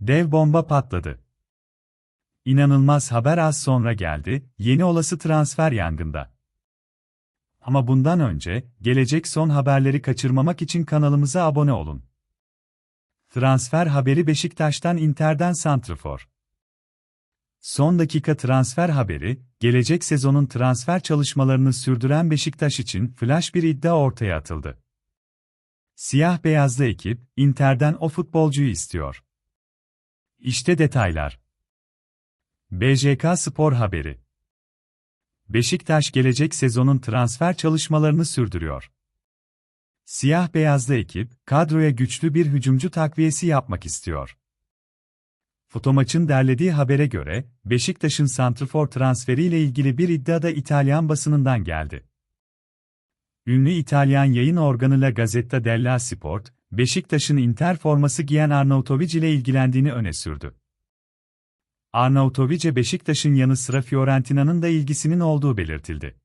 Dev bomba patladı. İnanılmaz haber az sonra geldi, yeni olası transfer yangında. Ama bundan önce, gelecek son haberleri kaçırmamak için kanalımıza abone olun. Transfer haberi Beşiktaş'tan Inter'den Santrfor. Son dakika transfer haberi, gelecek sezonun transfer çalışmalarını sürdüren Beşiktaş için flash bir iddia ortaya atıldı. Siyah beyazlı ekip, Inter'den o futbolcuyu istiyor. İşte detaylar. BJK Spor Haberi Beşiktaş gelecek sezonun transfer çalışmalarını sürdürüyor. Siyah beyazlı ekip, kadroya güçlü bir hücumcu takviyesi yapmak istiyor. Fotomaç'ın derlediği habere göre, Beşiktaş'ın santrfor transferiyle ilgili bir iddia da İtalyan basınından geldi. Ünlü İtalyan yayın organı La Gazzetta della Sport, Beşiktaş'ın Inter forması giyen Arnautovic ile ilgilendiğini öne sürdü. Arnautovic'e Beşiktaş'ın yanı sıra Fiorentina'nın da ilgisinin olduğu belirtildi.